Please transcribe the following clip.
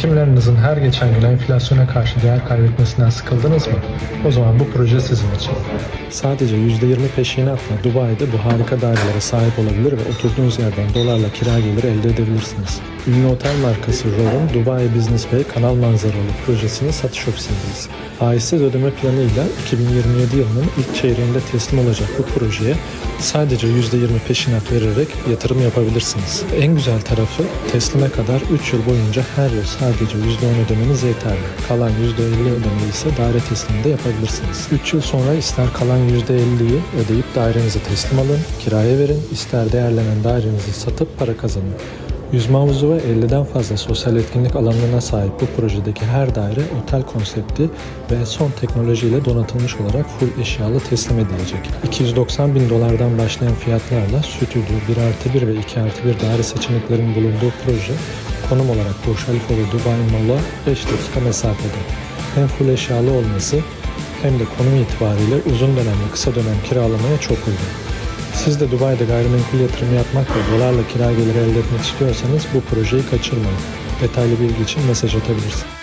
Birikimlerinizin her geçen gün enflasyona karşı değer kaybetmesinden sıkıldınız mı? O zaman bu proje sizin için. Sadece %20 peşinatla Dubai'de bu harika dairelere sahip olabilir ve oturduğunuz yerden dolarla kira geliri elde edebilirsiniz. Ünlü otel markası Roar'un Dubai Business Bay kanal manzaralı projesinin satış ofisindeyiz. Faizsiz ödeme planıyla 2027 yılının ilk çeyreğinde teslim olacak bu projeye sadece %20 peşinat vererek yatırım yapabilirsiniz. En güzel tarafı teslime kadar 3 yıl boyunca her yıl sadece %10 ödemeniz yeterli. Kalan %50 ödemeyi ise daire tesliminde yapabilirsiniz. 3 yıl sonra ister kalan %50'yi ödeyip dairenizi teslim alın, kiraya verin, ister değerlenen dairenizi satıp para kazanın. Yüzme havuzu ve 50'den fazla sosyal etkinlik alanına sahip bu projedeki her daire otel konsepti ve son teknolojiyle donatılmış olarak full eşyalı teslim edilecek. 290 bin dolardan başlayan fiyatlarla stüdyo 1 artı 1 ve 2 artı 1 daire seçeneklerinin bulunduğu proje konum olarak Burj Khalifa ve Dubai Mall'a 5 dakika mesafede. Hem full eşyalı olması hem de konum itibariyle uzun dönem ve kısa dönem kiralamaya çok uygun. Siz de Dubai'de gayrimenkul yatırımı yapmak ve dolarla kira geliri elde etmek istiyorsanız bu projeyi kaçırmayın. Detaylı bilgi için mesaj atabilirsiniz.